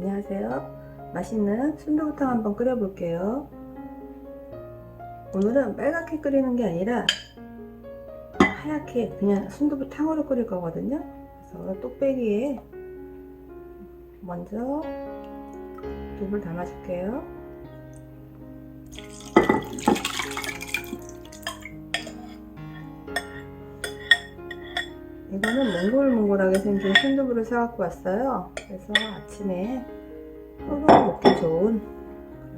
안녕하세요. 맛있는 순두부탕 한번 끓여볼게요. 오늘은 빨갛게 끓이는 게 아니라 하얗게 그냥 순두부탕으로 끓일 거거든요. 그래서 뚝배기에 먼저 두부를 담아줄게요. 이거는 몽골몽골하게 생긴 순두부를 사갖고 왔어요. 그래서 아침에 호로 먹기 좋은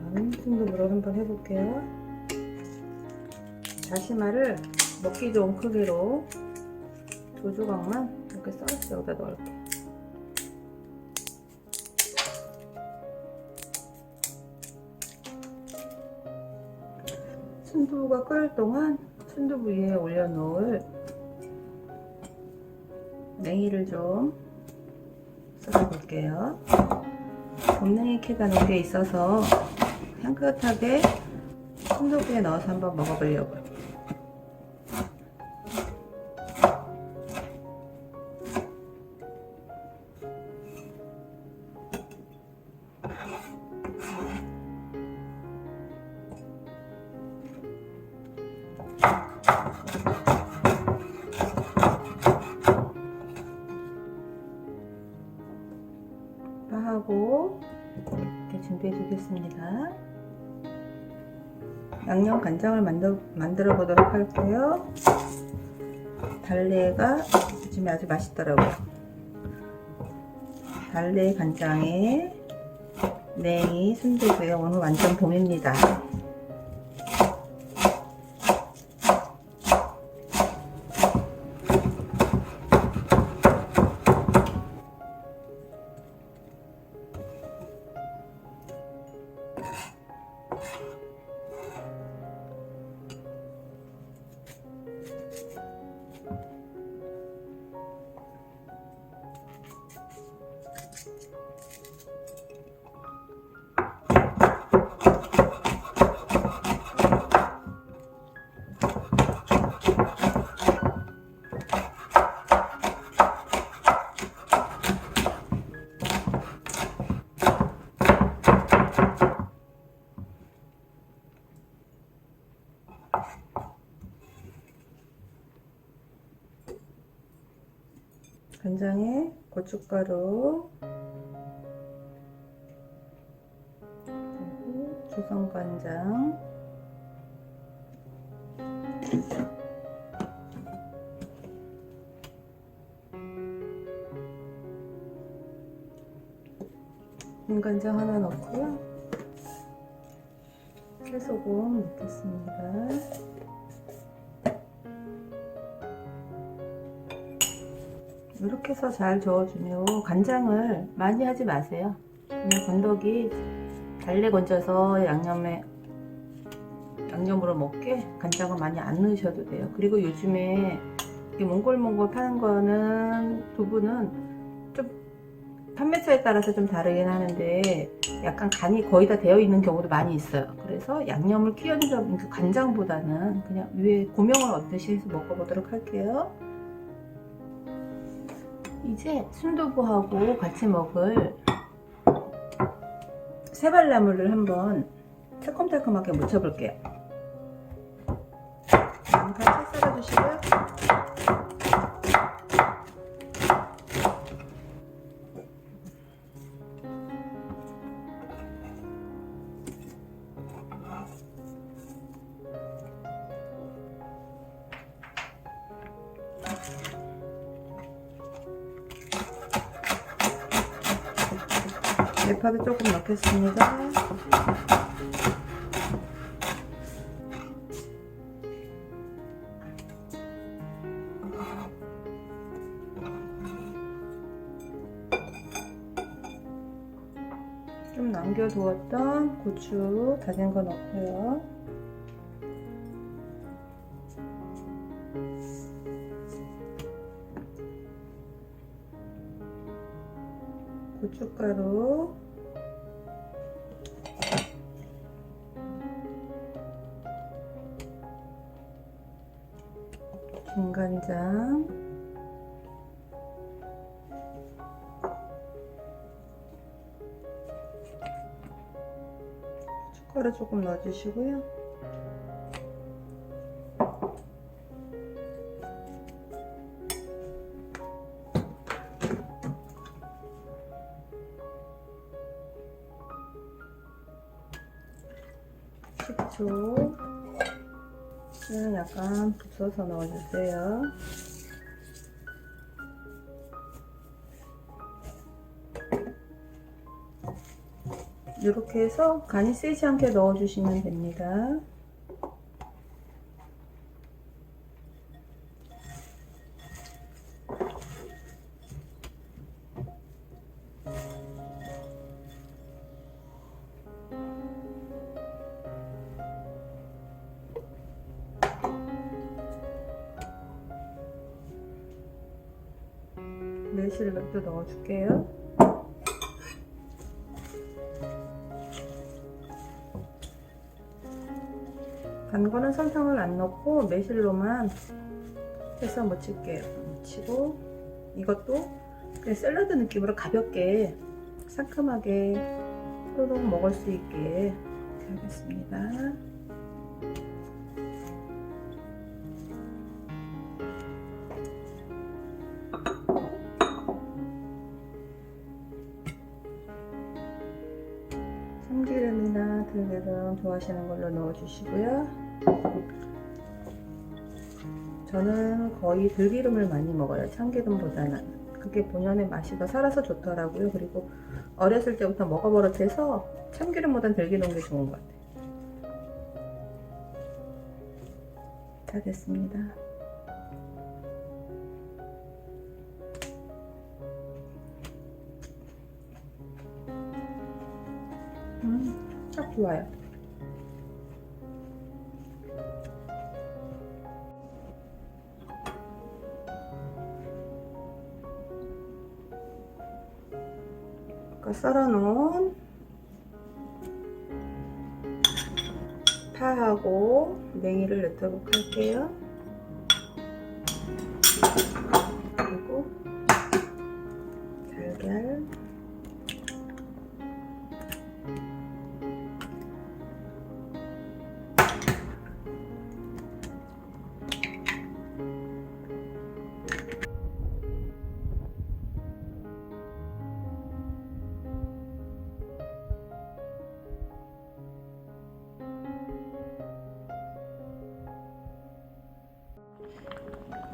그런 순두부를 한번 해볼게요. 다시마를 먹기 좋은 크기로 두 조각만 이렇게 썰어서 여기다 넣을게요. 순두부가 끓을 동안 순두부 위에 올려놓을 냉이를 좀 썰어볼게요. 봄냉이 캐다 놓은 게 있어서 향긋하게 순두부에 넣어서 한번 먹어보려고요. 준비해 주겠습니다. 양념 간장을 만들, 만들어 보도록 할게요. 달래가 요즘에 아주 맛있더라고요. 달래 간장에 냉이, 순두부에 오늘 완전 봄입니다. 간장에 고춧가루 그리고 조선간장. 간장 하나 넣고요. 깨소금 넣겠습니다 이렇게 해서 잘 저어주면 간장을 많이 하지 마세요. 그냥 건더기 달래 건져서 양념에 양념으로 먹게 간장을 많이 안 넣으셔도 돼요. 그리고 요즘에 이 몽골몽골 파는 거는 두부는 좀 판매처에 따라서 좀 다르긴 하는데 약간 간이 거의 다 되어 있는 경우도 많이 있어요. 그래서 양념을 끼얹은 그 간장보다는 그냥 위에 고명을 얻듯이 해서 먹어보도록 할게요. 이제 순두부하고 같이 먹을 새발나물을 한번 새콤달콤하게 무쳐볼게요. 양파 채 썰어주시고요. 대파도 조금 넣겠습니다. 좀 남겨두었던 고추 다진 거 넣고요. 고춧가루 김간장. 숟가루 조금 넣어주시고요. 식초. 는 약간 부숴서 넣어주세요. 이렇게 해서 간이 세지 않게 넣어주시면 됩니다. 매실을 또 넣어줄게요. 간 거는 설탕을 안 넣고 매실로만 해서 묻힐게요. 묻히고 이것도 샐러드 느낌으로 가볍게 상큼하게 호로록 먹을 수 있게 하겠습니다. 참기름이나 들기름 좋아하시는 걸로 넣어주시고요. 저는 거의 들기름을 많이 먹어요. 참기름보다는. 그게 본연의 맛이 더 살아서 좋더라고요. 그리고 어렸을 때부터 먹어버릇해서 참기름보다는 들기름 게 좋은 것 같아요. 다 됐습니다. 음, 딱 좋아요. 아까 썰어놓은 파하고 냉이를 넣도록 할게요.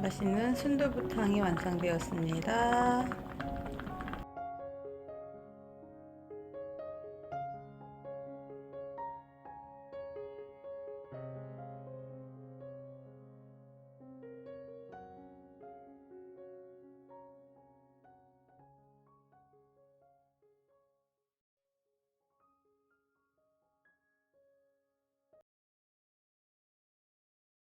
맛있는 순두부탕이 완성되었습니다.